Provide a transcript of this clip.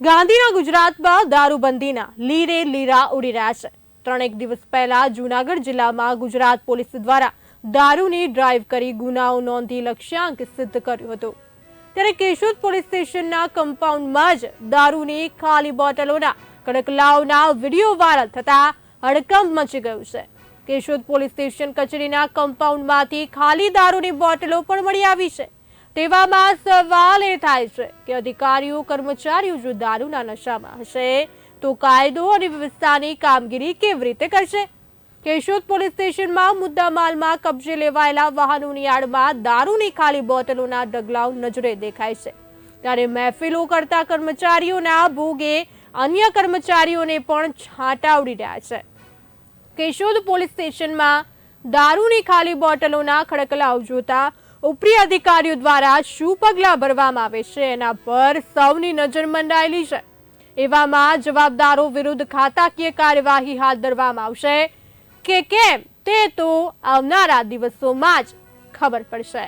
ગાંધીના ગુજરાતમાં દારૂબંધીના લીરે લીરા ઉડી રહ્યા છે. ત્રણેક દિવસ પહેલા જૂનાગઢ જિલ્લામાં ગુજરાત પોલીસ દ્વારા દારૂની ડ્રાઈવ કરી ગુનાઓ નોંધી લક્ષ્યાંક સિદ્ધ કર્યું હતું. ત્યારે કેશોદ પોલીસ સ્ટેશનના કમ્પાઉન્ડમાં જ દારૂની ખાલી બોટલોના કડકલાઓના વીડિયો વાયરલ થતા હડકંપ મચી ગયું છે. કેશોદ પોલીસ સ્ટેશન કચેરીના કમ્પાઉન્ડમાંથી ખાલી દારૂની બોટલો પણ મળી આવી છે. તેવામાં સવાલ એ થાય છે કે અધિકારીઓ, કર્મચારીઓ જો દારૂના નશામાં હશે, તો કાયદો અને વ્યવસ્થાની કામગીરી કેવી રીતે કરશે? કેશોદ પોલીસ સ્ટેશનમાં મુદ્દામાલમાં કબજે લેવાયેલા વાહનોની આડમાં દારૂની ખાલી બોટલોના ઢગલાઓ નજરે દેખાય છે. ત્યારે મહેફિલો કરતા કર્મચારીઓના ભોગે અન્ય કર્મચારીઓને પણ છાંટા ઉડી રહ્યા છે. કેશોદ પોલીસ સ્ટેશનમાં દારૂની ખાલી બોટલોના ખડકલાઓ જોતા ઉપરી અધિકારીઓ દ્વારા શું પગલાં ભરવામાં આવે છે એના પર સૌની નજર મંડાયેલી છે. એવામાં જવાબદારો વિરુદ્ધ ખાતાકીય કાર્યવાહી હાથ ધરવામાં આવશે. કે કેમ તે તો આવનારા દિવસોમાં જ ખબર પડશે.